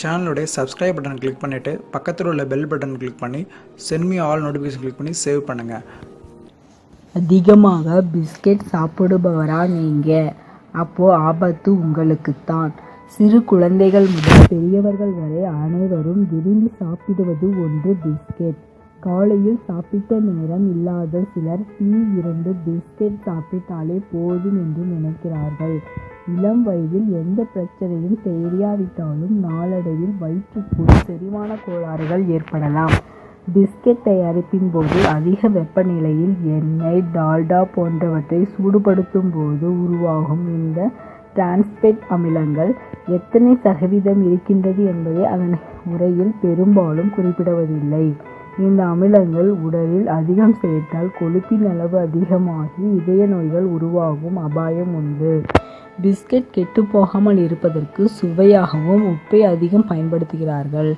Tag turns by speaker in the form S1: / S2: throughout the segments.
S1: சேனலுடைய subscribe button click பண்ணிவிட்டு பக்கத்தில் உள்ள பெல் பட்டன் கிளிக் பண்ணி சென்மி ஆல் நோட்டிஃபிகேஷன் கிளிக் பண்ணி சேவ் பண்ணுங்கள்
S2: அதிகமாக பிஸ்கெட் சாப்பிடுபவரா நீங்கள் அப்போது ஆபத்து உங்களுக்குத்தான். சிறு குழந்தைகள் முதல் பெரியவர்கள் வரை அனைவரும் விரும்பி சாப்பிடுவது ஒன்று பிஸ்கெட் காலையில் சாப்பிட்ட நேரம் இல்லாத சிலர் டீ இரண்டு பிஸ்கெட் சாப்பிட்டாலே போதும் என்று நினைக்கிறார்கள். இளம் வயதில் எந்த பிரச்சனையும் தெரியாவிட்டாலும் நாளடைவில் வயிற்றுப்புண் செரிமான கோளாறுகள் ஏற்படலாம். பிஸ்கெட் தயாரிப்பின் போது அதிக வெப்பநிலையில் எண்ணெய் டால்டா போன்றவற்றை சூடுபடுத்தும் போது உருவாகும் இந்த டிரான்ஸ்பெட் அமிலங்கள் எத்தனை சதவீதம் இருக்கின்றது என்பதை அதன் உரையில் பெரும்பாலும் குறிப்பிடுவதில்லை. இந்த அமிலங்கள் உடலில் அதிகம் சேர்த்தால் கொழுப்பின் அளவு அதிகமாகி இதய நோய்கள் உருவாகும் அபாயம் உண்டு. பிஸ்கெட் கெட்டுப்போகாமல் இருப்பதற்கு சுவையாகவும் உப்பை அதிகம் பயன்படுத்துகிறார்கள்.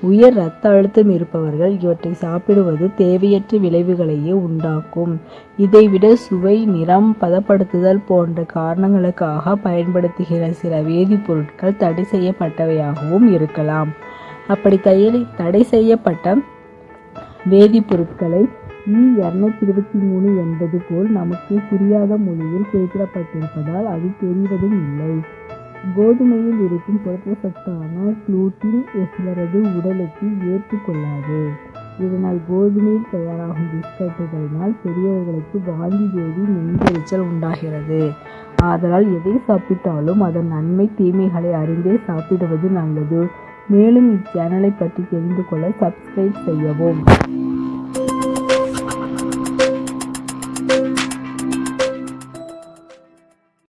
S2: உயர் இரத்த அழுத்தம் இருப்பவர்கள் இவற்றை சாப்பிடுவது தேவையற்ற விளைவுகளையே உண்டாக்கும். இதைவிட சுவை நிறம் பதப்படுத்துதல் போன்ற காரணங்களுக்காக பயன்படுத்துகிற சில வேதிப்பொருட்கள் தடை செய்யப்பட்டவையாகவும் இருக்கலாம். அப்படி தயாரி தடை செய்யப்பட்ட வேதிப்பொருட்களை இ இரநூத்தி இருபத்தி மூணு என்பது போல் நமக்கு புரியாத மொழியில் குறிப்பிடப்பட்டிருப்பதால் அது தெரிவதும் இல்லை. கோதுமையில் இருக்கும் புரதச்சத்தான குளூட்டின் சிலரது உடலுக்கு ஏற்றுக்கொள்ளாது. இதனால் கோதுமையில் தயாராகும் பிஸ்கட்டுகளினால் பெரியவர்களுக்கு வாந்தி வேதி நெஞ்செரிச்சல் உண்டாகிறது. ஆதலால் எதை சாப்பிட்டாலும் அதன் நன்மை தீமைகளை அறிந்தே சாப்பிடுவது நல்லது. மேலும் இச்சேனலை பற்றி தெரிந்து கொள்ள சப்ஸ்கிரைப் செய்யவும்.